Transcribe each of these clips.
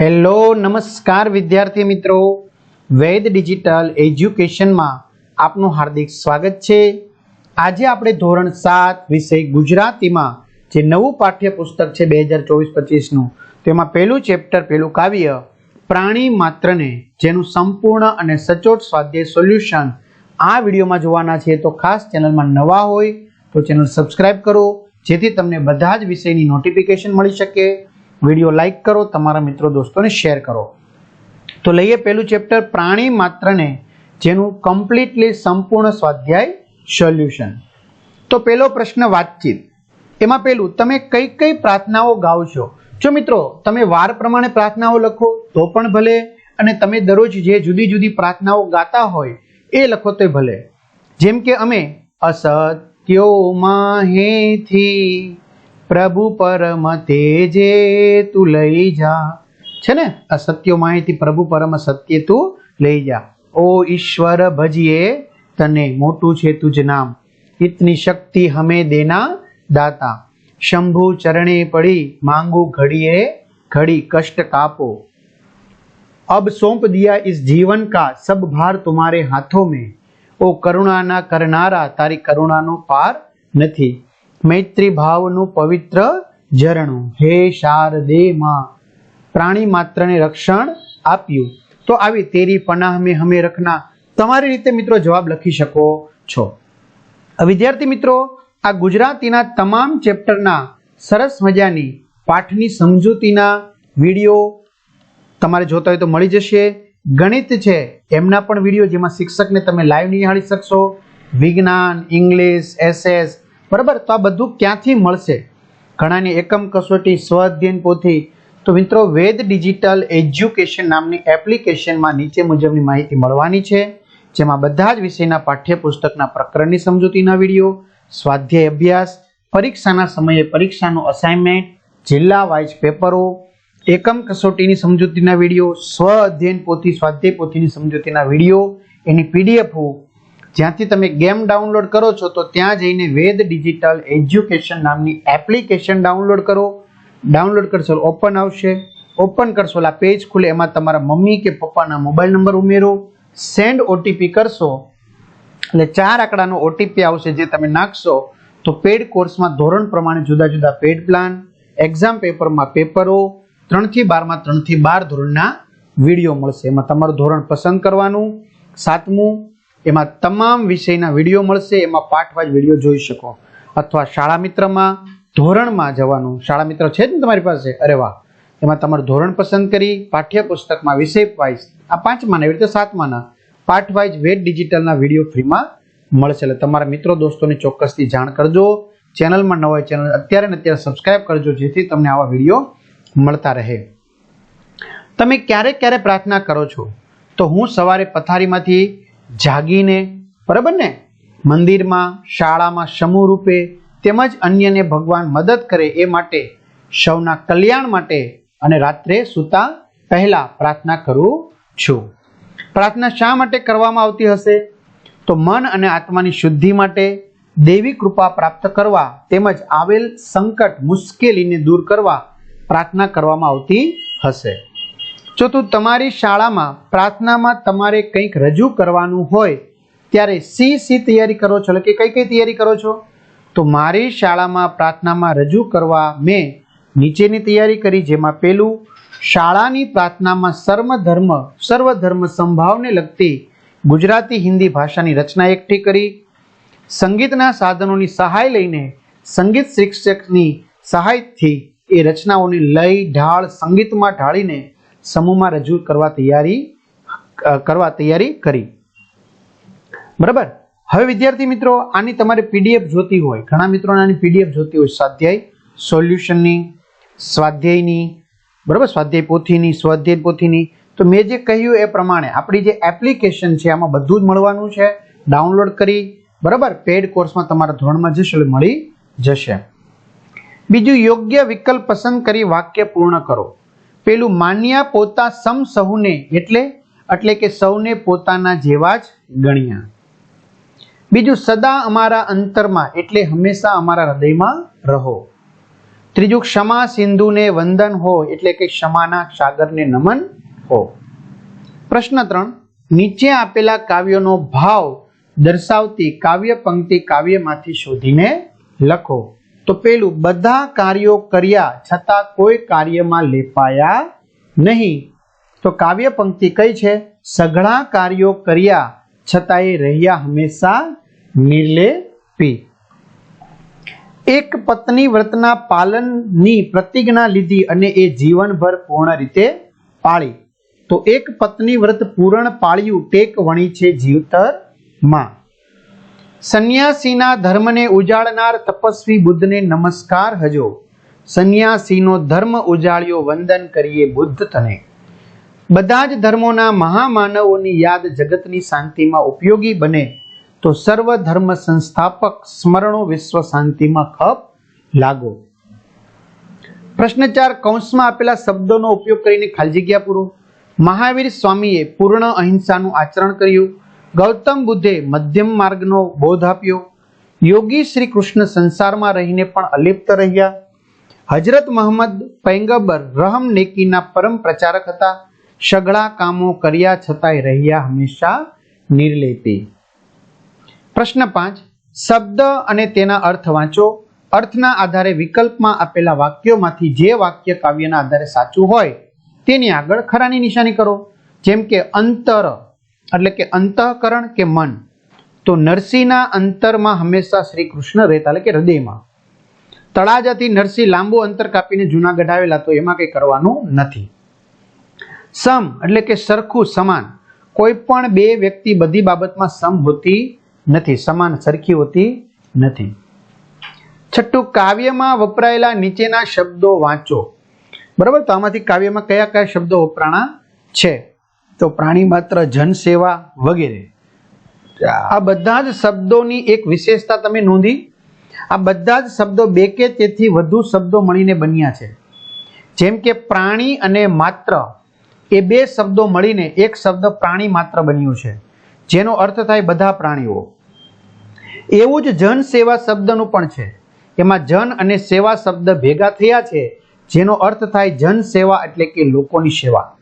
Hello, નમસ્કાર વિદ્યાર્થી મિત્રો. વેદ ડિજિટલ એજ્યુકેશનમાં આપનું હાર્દિક સ્વાગત છે. આજે આપણે ધોરણ સાત વિષય ગુજરાતીમાં જે નવું પાઠ્યપુસ્તક છે બે હજાર ચોવીસ પચીસનું, તેમાં પહેલું ચેપ્ટર, પહેલું કાવ્ય, પ્રાણી માત્રને જેનું સંપૂર્ણ અને સચોટ સ્વાધ્યાય સોલ્યુશન આ વિડીયોમાં જોવાના છે. તો ખાસ ચેનલમાં નવા હોય તો ચેનલ સબસ્ક્રાઇબ કરો, જેથી તમને બધા જ વિષયની નોટિફિકેશન મળી શકે. વીડિયો લાઈક કરો, તમારા મિત્રો દોસ્તોને શેર કરો. તો લઈએ પહેલું ચેપ્ટર, પ્રાણી માત્રને જેનું કમ્પ્લીટલી સંપૂર્ણ સ્વાધ્યાય સોલ્યુશન તો પહેલો પ્રશ્ન વાતચીત. એમાં પહેલું, તમે કઈ કઈ પ્રાર્થનાઓ ગાઓ છો? જો મિત્રો, તમે વાર પ્રમાણે પ્રાર્થનાઓ લખો, તો પણ ભલે, અને તમે દરરોજ જે જુદી જુદી પ્રાર્થનાઓ ગાતા હોય, એ લખો તો ભલે. જેમ કે અમે અસત્યો માહેથી પ્રભુ પરમ તેજે તું લઈ જા. છે ને? આ સત્યો માહિતી પ્રભુ પરમ સત્ય તું લઈ જા. ઓ ઈશ્વર ભજીએ, તને મોટું છે તુજ નામ. ઇતની શક્તિ હમે દેના દાતા. શંભુ ચરણે પડી, માંગુ ઘડીએ ઘડી કષ્ટ કાપો. અબ સોંપ દિયા ઇસ જીવન કા, સબ ભાર તુમારે હાથો મેં. ઓ કરુણાના કરનારા, તારી કરુણાનો પાર નથી. મૈત્રી ભાવનું પવિત્ર ઝરણું. હે શારદે માં પ્રાણી માત્રને રક્ષણ આપ્યું. તો આવી તેરી પનાહ મેં હમે રખના તમારી રીતે મિત્રો જવાબ લખી શકો છો. વિદ્યાર્થી મિત્રો, આ ગુજરાતીના તમામ ચેપ્ટરના સરસ મજાની પાઠની સમજૂતીના વીડિયો તમારે જોતા હોય તો મળી જશે. ગણિત છે, એમના પણ વીડિયો જેમાં શિક્ષકને તમે લાઈવ નિહાળી શકશો. વિજ્ઞાન, ઇંગ્લિશ એસએસ બરાબર? તો આ બધું ક્યાંથી મળશે? ઘણાની એકમ કસોટી, સ્વ અધ્યયન પોથી. તો મિત્રો, વેદ ડિજિટલ એજ્યુકેશન નામની એપ્લિકેશનમાં નીચે મુજબની માહિતી મળવાની છે. જેમાં બધા જ વિષયના પાઠ્યપુસ્તકના પ્રકરણની સમજૂતીના વીડિયો, સ્વાધ્યાય અભ્યાસ, પરીક્ષાના સમયે પરીક્ષાનું અસાઇનમેન્ટ જિલ્લા વાઇઝ પેપરો, એકમ કસોટીની સમજૂતીના વીડિયો, સ્વ અધ્યયન પોથી, સ્વાધ્યાય પોથીની સમજૂતીના વીડિયો, એની પીડીએફ જ્યાંથી તમે ગેમ ડાઉનલોડ કરો છો, તો ત્યાં જઈને વેદ ડિજિટલ એજ્યુકેશન નામની એપ્લિકેશન ડાઉનલોડ કરો. ડાઉનલોડ કરશો ઓપન આવશે. ઓપન કરશો આ પેજ ખુલે, એમાં તમારા મમ્મી કે પપ્પાના મોબાઈલ નંબર ઉમેરો. સેન્ડ ઓટીપી કરશો એટલે ચાર આંકડાનો ઓટીપી આવશે જે તમે નાખશો, તો પેડ કોર્સમાં ધોરણ પ્રમાણે જુદા જુદા પેડ પ્લાન, એક્ઝામ પેપરમાં પેપરો, ત્રણથી બારમાં ત્રણથી બાર ધોરણના વીડિયો મળશે. એમાં તમારું ધોરણ પસંદ કરવાનું. સાતમું એમાં તમામ વિષયના વીડિયો મળશે. એમાં પાઠવાજ વીડિયો જોઈ શકો. અથવા શાળા મિત્રમાં ધોરણમાં જવાનું. શાળા મિત્ર છે જ ને તમારી પાસે? અરે વાહ. એમાં તમારું ધોરણ પસંદ કરી પાઠ્યપુસ્તકમાં વિષય વાઇઝ આ પાંચમાના, એવી રીતે સાતમાના પાઠ વાઇઝ વેદ ડિજિટલના વીડિયો ફ્રીમાં મળશે. એટલે તમારા મિત્રો દોસ્તોને ચોક્કસથી જાણ કરજો. ચેનલમાં ન ચેનલ અત્યારે ને અત્યારે સબસ્ક્રાઇબ કરજો, જેથી તમને આવા વીડિયો મળતા રહે. તમે ક્યારે ક્યારે પ્રાર્થના કરો છો? તો હું સવારે પથારીમાંથી જાગીને, બરાબર ને? મંદિરમાં, શાળામાં સમૂહ રૂપે તેમજ અન્યને ભગવાન મદદ કરે એ માટે, સૌના કલ્યાણ માટે અને રાત્રે સૂતા પહેલા પ્રાર્થના કરું છું. પ્રાર્થના શા માટે કરવામાં આવતી હશે? તો મન અને આત્માની શુદ્ધિ માટે દેવી કૃપા પ્રાપ્ત કરવા તેમજ આવેલ સંકટ મુશ્કેલીને દૂર કરવા પ્રાર્થના કરવામાં આવતી હશે. જો તું તમારી શાળામાં, પ્રાર્થનામાં તમારે કંઈક રજૂ કરવાનું હોય, ત્યારે સી સી તૈયારી કરો છો. એટલે કે કઈ કઈ તૈયારી કરો છો? તો મારી શાળામાં પ્રાર્થનામાં રજૂ કરવા મેં નીચેની તૈયારી કરી, જેમાં પેલું, શાળાની પ્રાર્થનામાં સર્વધર્મ સર્વધર્મ સંભાવને લગતી ગુજરાતી હિન્દી ભાષાની રચના એકઠી કરી, સંગીતના સાધનોની સહાય લઈને સંગીત શિક્ષકની સહાયથી એ રચનાઓની લય ઢાળ, સંગીતમાં ઢાળીને સમૂહમાં રજૂ કરવા તૈયારી કરવા તૈયારી કરી. બરાબર? હવે વિદ્યાર્થી મિત્રો, આની તમારે પીડીએફ જોતી હોય, ઘણા મિત્રોને આની પીડીએફ જોતી હોય, સ્વાધ્યાય સોલ્યુશનની, સ્વાધ્યાયની, બરાબર? સ્વાધ્યાય પોથીની સ્વાધ્યાય પોથીની. તો મેં જે કહ્યું એ પ્રમાણે આપણી જે એપ્લિકેશન છે, આમાં બધું જ મળવાનું છે. ડાઉનલોડ કરી, બરાબર? પેડ કોર્સમાં તમારા ધોરણમાં જશે એટલે મળી જશે. બીજું, યોગ્ય વિકલ્પ પસંદ કરી વાક્ય પૂર્ણ કરો. પેલું માન્યા પોતા સમ સહુને એટલે એટલે કે સૌને પોતાના જેવા જ ગણ્યા. બીજું, સદા અમારા અંતરમાં, એટલે હંમેશા અમારા હૃદયમાં રહો. ત્રીજું, ક્ષમા સિંધુને વંદન હો, એટલે કે ક્ષમાના સાગરને નમન હો. પ્રશ્ન ત્રણ, નીચે આપેલા કાવ્યોનો ભાવ દર્શાવતી કાવ્ય પંક્તિ કાવ્યમાંથી શોધીને લખો. તો પેલું, બધા કાર્યો કર્યા છતાં કોઈ કાર્યમાં લેપાયા નહીં. તો કાવ્ય પંક્તિ કઈ છે? સઘળા કાર્યો કર્યા છતાં એ રહ્યા હંમેશા નિર્લેપી એક પત્ની વ્રતના પાલનની પ્રતિજ્ઞા લીધી અને એ જીવનભર પૂર્ણ રીતે પાળી. તો એક પત્ની વ્રત પૂરણ પાળ્યું, ટેક વણી છે જીવતરમાં સંન્યાસીના ધર્મને ઉજાળનાર તપસ્વી બુદ્ધને નમસ્કાર હજો. સંન્યાસીનો ધર્મ ઉજાળ્યો વંદન કરીએ બુદ્ધ તને. બધા જ ધર્મોના મહામાનવોની યાદ જગતની શાંતિમાં ઉપયોગી બને તો સર્વ ધર્મ સંસ્થાપક સ્મરણો વિશ્વ શાંતિમાં ખપ લાગો. પ્રશ્ન ચાર કૌંસમાં આપેલા શબ્દોનો ઉપયોગ કરીને ખાલી જગ્યા પૂરો. મહાવીર સ્વામીએ પૂર્ણ અહિંસાનું આચરણ કર્યું. ગૌતમ બુદ્ધે મધ્યમ માર્ગનો બોધ આપ્યો. યોગી શ્રી કૃષ્ણ સંસારમાં રહીને પણ અલિપ્ત રહ્યા. હજરત મોહમ્મદ પૈગંબર રહમ નેકીના પરમ પ્રચારક હતા. સઘળા કામો કર્યા છતાંય રહ્યા હંમેશા નિર્લેપી. પ્રશ્ન પાંચ. શબ્દ અને તેના અર્થ વાંચો. અર્થના આધારે વિકલ્પમાં આપેલા વાક્યોમાંથી જે વાક્ય કાવ્યના આધારે સાચું હોય તેની આગળ ખરાની નિશાની કરો. જેમ કે અંતર એટલે કે અંતઃકરણ કે મન. તો નરસિંહના અંતરમાં હંમેશા શ્રી કૃષ્ણ રહેતા, એટલે કે હૃદયમાં. તળાજાથી નરસિંહ લાંબુ અંતર કાપીને જુનાગઢ આવેલા, તો એમાં કંઈ કરવાનું નથી. સમ એટલે કે સરખું સમાન. કોઈ પણ બે વ્યક્તિ બધી બાબતમાં સમ હોતી નથી, સમાન સરખી હોતી નથી. છઠ્ઠું, કાવ્યમાં વપરાયેલા નીચેના શબ્દો વાંચો. બરાબર? તો આમાંથી કાવ્યમાં કયા કયા શબ્દો વપરાણા છે? તો પ્રાણી માત્ર જન સેવા વગેરે. આ બધા જ શબ્દોની એક વિશેષતા તમે નોંધી. આ બધા જ શબ્દો બે કે તેથી વધુ શબ્દો મળીને બન્યા છે. જેમ કે પ્રાણી અને માત્ર, એ બે શબ્દો મળીને એક શબ્દ પ્રાણી માત્ર બન્યું છે. જેનો અર્થ થાય બધા પ્રાણીઓ. એવું જ જન સેવા શબ્દનું પણ છે. એમાં જન અને સેવા શબ્દ ભેગા થયા છે. જેનો અર્થ થાય જન સેવા એટલે કે લોકોની સેવા.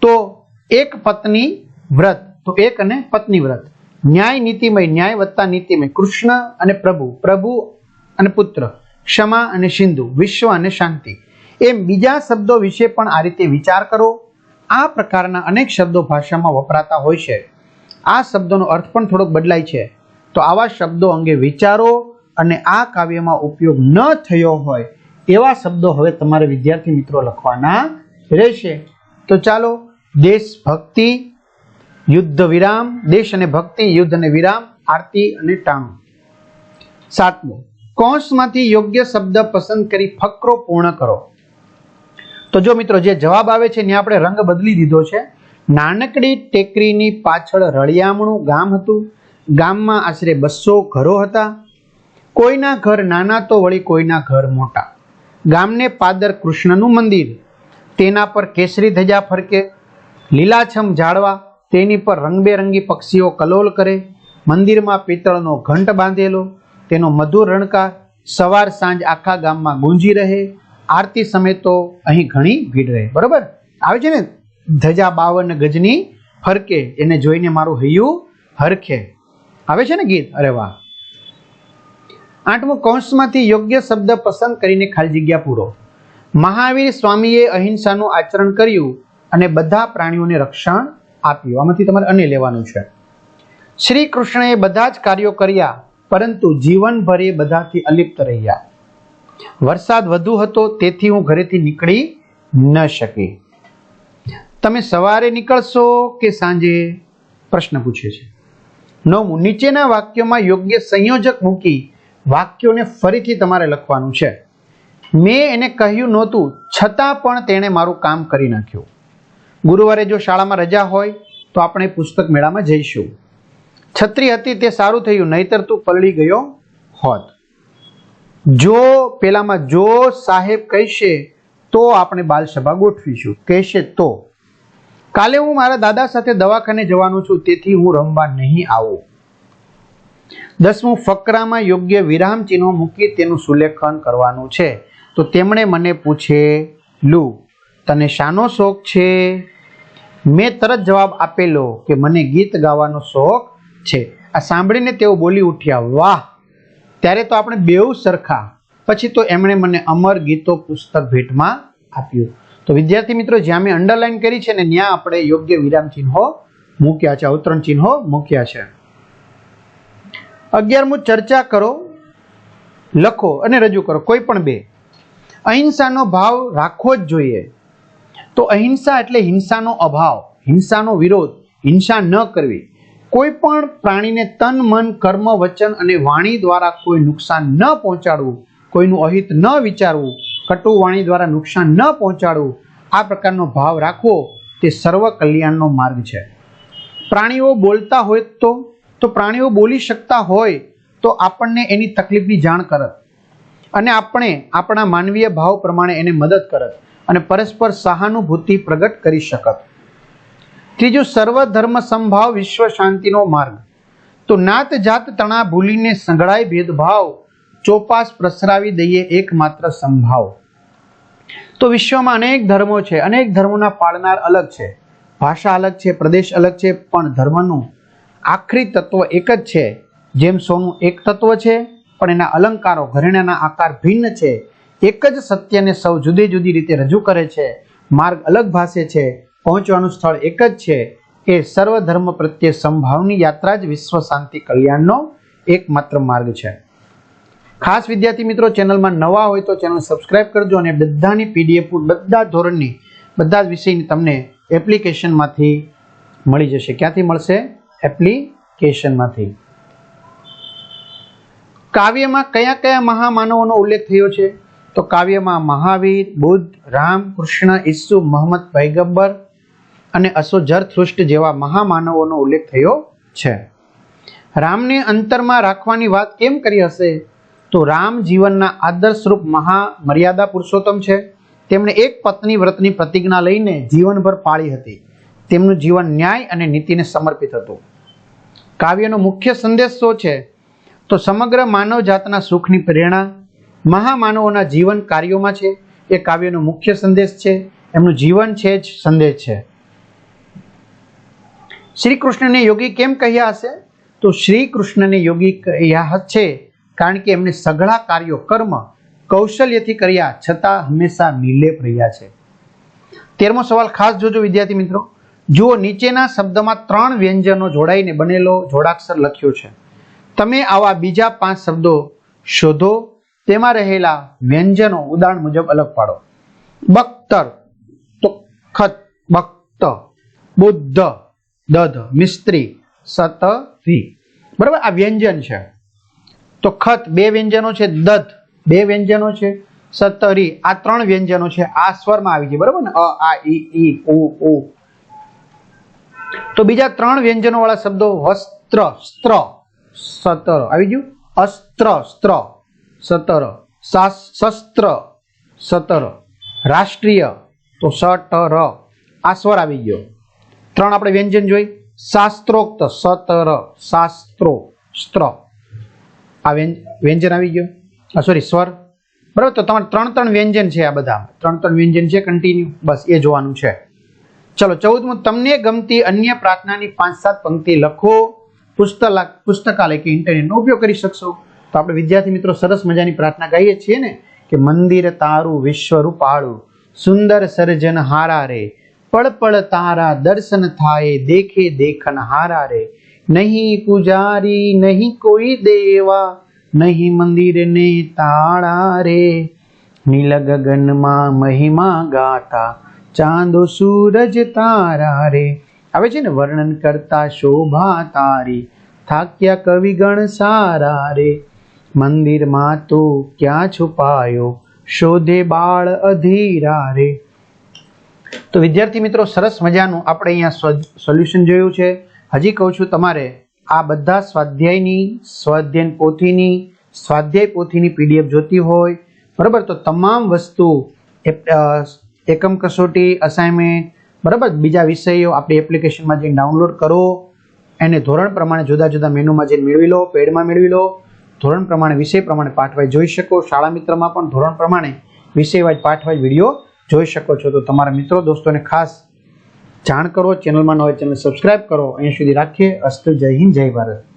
તો એક પત્ની વ્રત, તો એક અને પત્ની વ્રત. ન્યાય નીતિમય, ન્યાય વત્તા નીતિમય. કૃષ્ણ અને પ્રભુ પ્રભુ અને પુત્ર, ક્ષમા અને સિંધુ, વિશ્વ અને શાંતિ. એમ બીજા શબ્દો વિશે પણ આ રીતે વિચાર કરો. આ પ્રકારના અનેક શબ્દો ભાષામાં વપરાતા હોય છે. આ શબ્દોનો અર્થ પણ થોડોક બદલાય છે. તો આવા શબ્દો અંગે વિચારો અને આ કાવ્યમાં ઉપયોગ ન થયો હોય એવા શબ્દો હવે તમારે વિદ્યાર્થી મિત્રો લખવાના રહેશે. તો ચાલો દેશ ભક્તિ યુદ્ધ વિરામ, દેશ અને ભક્તિ, યુદ્ધ અને વિરામ, આરતી અને ટાણું. સાતમું, કૌંસમાંથી યોગ્ય શબ્દ પસંદ કરી ફકરો પૂર્ણ કરો. તો જો મિત્રો જે જવાબ આવે છે, ત્યાં આપણે રંગ બદલી દીધો છે. નાનકડી ટેકરીની પાછળ રળિયામણું ગામ હતું. ગામમાં આશરે બસો ઘરો હતા. કોઈના ઘર નાના તો વળી કોઈના ઘર મોટા. ગામને પાદર કૃષ્ણનું મંદિર. તેના પર કેસરી ધજા ફરકે. લીલાછમ ઝાડવા, તેની પર રંગબેરંગી પક્ષીઓ કલોલ કરે, મંદિરમાં પિત્તળનો ઘંટ બાંધેલો, તેનો મધુર રણકાર સવાર સાંજ આખા ગામમાં ગુંજી રહે, આરતી સમય તો અહીં ઘણી ભીડ રહે. બરોબર? આવે છે ને? ધજા બાવન ગજની ફરકે, એને જોઈને મારું હૈયું હરખે. આવે છે ને ગીત? અરે વાહ. આઠમું કૌંસમાંથી યોગ્ય શબ્દ પસંદ કરીને ખાલી જગ્યા પૂરો. મહાવીર સ્વામીએ અહિંસાનું આચરણ કર્યું અને બધા પ્રાણીઓને રક્ષણ આપ્યું. આમાંથી તમારે અને લેવાનું છે. શ્રી કૃષ્ણએ બધા જ કાર્યો કર્યા, પરંતુ જીવનભર બધાથી અલિપ્ત રહ્યા. વરસાદ વધુ હતો, તેથી હું ઘરેથી નીકળી ન શકી. તમે સવારે નીકળશો કે સાંજે? પ્રશ્ન પૂછે છે. નવમું, નીચેના વાક્યોમાં યોગ્ય સંયોજક મૂકી વાક્યોને ફરીથી તમારે લખવાનું છે. મેં એને કહ્યું નહોતું, છતાં પણ તેણે મારું કામ કરી નાખ્યું. ગુરુવારે જો શાળામાં રજા હોય, તો આપણે પુસ્તક મેળામાં જઈશું. છત્રી હતી તે સારું થયું, નહીતર તું પલળી ગયો હોત. જો પેલામાં જો સાહેબ કહેશે, તો આપણે બાલસભા ગોઠવીશું. કહેશે તો. કાલે હું મારા દાદા સાથે દવાખાને જવાનું છું, તેથી હું રમવા નહીં આવું. દસમું, ફકરામાં યોગ્ય વિરામ ચિહ્નો મૂકી તેનું સુલેખન કરવાનું છે. તો તેમણે મને પૂછેલું, તને શાનો શોખ છે? મેં તરત જવાબ આપેલો કે મને ગીત ગાવાનો શોખ છે. આ સાંભળીને તેઓ બોલી ઉઠ્યા, વાહ! ત્યારે તો આપણે બેઉ સરખા. પછી તો એમણે મને અમર ગીતો પુસ્તક ભેટમાં આપ્યું. તો વિદ્યાર્થી મિત્રો, જ્યાં મેં અંડરલાઈન કરી છે ને ત્યાં આપણે યોગ્ય વિરામ ચિહ્નો મૂક્યા છે, અવતરણ ચિહ્નો મૂક્યા છે. અગિયારમું ચર્ચા કરો, લખો અને રજૂ કરો, કોઈ પણ બે. અહિંસાનો ભાવ રાખવો જ જોઈએ. તો અહિંસા એટલે હિંસાનો અભાવ, હિંસાનો વિરોધ, હિંસા ન કરવી. કોઈ પણ પ્રાણીને તન, મન, કર્મ, વચન અને વાણી દ્વારા કોઈ નુકસાન ન પહોંચાડવું, કોઈનું અહિત ન વિચારવું, કટુ વાણી દ્વારા નુકસાન ન પહોંચાડવું, આ પ્રકારનો ભાવ રાખવો તે સર્વ કલ્યાણનો માર્ગ છે. પ્રાણીઓ બોલતા હોય તો તો પ્રાણીઓ બોલી શકતા હોય, તો આપણને એની તકલીફની જાણ કરત. અને આપણે આપણા માનવીય ભાવ પ્રમાણે એને મદદ કરત અને પરસ્પર સહાનુભૂતિ પ્રગટ કરી શકત. ત્રીજું સર્વ ધર્મ સંભાવ વિશ્વ શાંતિનો માર્ગ. તો નાત જાત તણા ભૂલીને સંગળાય ભેદભાવ, ચોપાસ પ્રસરાવી દઈએ એકમાત્ર સંભાવ. તો વિશ્વમાં અનેક ધર્મો છે, અનેક ધર્મોના પાળનાર અલગ છે. ભાષા અલગ છે, પ્રદેશ અલગ છે, પણ ધર્મનું આખરી તત્વ એક જ છે. જેમ સોનું એક તત્વ છે પણ એના અલંકારો ઘરેણાના આકાર ભિન્ન છે. એક જ સત્યને સૌ જુદી જુદી રીતે રજૂ કરે છે. માર્ગ અલગ ભાષે છે. પહોંચવાનું સ્થળ એક જ છે. એ સર્વ ધર્મ પ્રત્યે સંભાવની યાત્રા જ વિશ્વ શાંતિ કલ્યાણનો એકમાત્ર માર્ગ છે. ખાસ વિદ્યાર્થી મિત્રો, ચેનલમાં નવા હોય તો ચેનલ સબસ્ક્રાઇબ કરજો અને બધાની પીડીએફ બધા ધોરણની, બધા જ વિષયની તમને એપ્લિકેશનમાંથી મળી જશે. ક્યાંથી મળશે? એપ્લિકેશનમાંથી. કાવ્યમાં કયા કયા મહામાનવોનો ઉલ્લેખ થયો છે? તો કાવ્યમાં મહાવીર, બુદ્ધ, રામ, કૃષ્ણ, ઈસુ મોહમ્મદ પૈગબ્બર અને અશો જરથૃષ્ટ જેવા મહામાનવોનો ઉલ્લેખ થયો છે. રામને અંતરમાં રાખવાની વાત કેમ કરી હશે? તો રામ જીવનના આદર્શરૂપ મહા મર્યાદા પુરુષોત્તમ છે. તેમણે એક પત્ની વ્રતની પ્રતિજ્ઞા લઈને જીવનભર પાળી હતી. તેમનું જીવન ન્યાય અને નીતિને સમર્પિત હતું. કાવ્યનો મુખ્ય સંદેશ શું છે? તો સમગ્ર માનવ જાતના સુખની પ્રેરણા મહામાનવોના જીવન કાર્યોમાં છે. એ કાવ્યનો મુખ્ય સંદેશ છે. એમનું જીવન છે જ સંદેશ છે. શ્રી કૃષ્ણને યોગી કેમ કહ્યા હશે? તો શ્રી કૃષ્ણને યોગી કહ્યા છે કારણ કે એમને સઘળા કાર્યો કર્મ કૌશલ્યથી કર્યા છતાં હંમેશા નિર્લેપ રહ્યા છે. તેરમો સવાલ ખાસ જોજો વિદ્યાર્થી મિત્રો. જુઓ નીચેના શબ્દમાં ત્રણ વ્યંજનો જોડાઈને બનેલો જોડાક્ષર લખ્યો છે. તમે આવા બીજા પાંચ શબ્દો શોધો, તેમાં રહેલા વ્યંજનો ઉદાહરણ મુજબ અલગ પાડો. બખ્તર તો ખત બખ્ત, બુદ્ધ, દધ, મિસ્ત્રી સતરી બરાબર? આ વ્યંજન છે. તો ખત બે વ્યંજનો છે, દધ બે વ્યંજનો છે સતરી આ ત્રણ વ્યંજનો છે, આ સ્વરમાં આવી છે. બરાબર ને? અ, આ, ઈ ઈ, ઉ ઉ. તો બીજા ત્રણ વ્યંજનો વાળા શબ્દો વસ્ત્ર, સ્ત્ર. સતર. આવી ગયું? અસ્ત્ર, સ્ત્ર. શાસ- શસ્ત્ર. સતર. રાષ્ટ્રીય. તો સટર આ સ્વર આવી ગયો. ત્રણ આપણે વ્યંજન જોઈ. શાસ્ત્રોક્ત. સતર, શાસ્ત્રો, સ્ત્ર. આ વ્યં- વ્યંજન આવી ગયો. સોરી સ્વર. બરાબર? તો તમારે ત્રણ ત્રણ વ્યંજન છે આ બધા. ત્રણ ત્રણ વ્યંજન છે કન્ટિન્યુ બસ, એ જોવાનું છે. ચલો, ચૌદમું. તમને ગમતી અન્ય પ્રાર્થનાની પાંચ સાત પંક્તિ લખો. પુસ્તક પુસ્તકાલય કે ઇન્ટરનેટનો ઉપયોગ કરી શકશો. તો આપણે વિદ્યાર્થી મિત્રો સરસ મજાની પ્રાર્થના ગાઈએ છીએ ને કે મંદિર તારું વિશ્વ રૂપાળું સુંદર સર્જન હારા રે પળ પળ તારા દર્શન થાય, દેખે દેખન હારા રે નહીં પૂજારી, નહીં કોઈ દેવા, નહીં મંદિર ને તાળા રે નીલ ગગનમાં મહિમા ગાતા, ચાંદો સૂરજ તારા રે આવે છે ને, વર્ણન કરતા શોભા તારી, થાક્યા કવિગણ સારા રે. મંદિરમાં તું ક્યાં છુપાયો? શોધે બાળ અધીરા રે. તો વિદ્યાર્થી મિત્રો, સરસ મજાનું આપણે અહીંયા સોલ્યુશન જોયું છે. હજી કહું છું તમારે, આ બધા સ્વાધ્યાયની, સ્વાધ્યાયન પોથીની, સ્વાધ્યાય પોથીની પીડીએફ જોતી હોય, બરાબર? તો તમામ વસ્તુ એકમ કસોટી અસાઇનમેન્ટ બરાબર? બીજા વિષયો આપણી એપ્લિકેશનમાં જઈને ડાઉનલોડ કરો. એને ધોરણ પ્રમાણે જુદા જુદા મેનુમાં જઈને મેળવી લો પેડમાં મેળવી લો. ધોરણ પ્રમાણે, વિષય પ્રમાણે પાઠવાય જોઈ શકો. શાળા મિત્રમાં પણ ધોરણ પ્રમાણે વિષયવાઇઝ પાઠવાઈ વીડિયો જોઈ શકો છો. તો તમારા મિત્રો, દોસ્તોને ખાસ જાણ કરો. ચેનલમાં ન હોય ચેનલ સબસ્ક્રાઇબ કરો. અહીં સુધી રાખીએ. અસ્તુ જય હિન્દ, જય ભારત.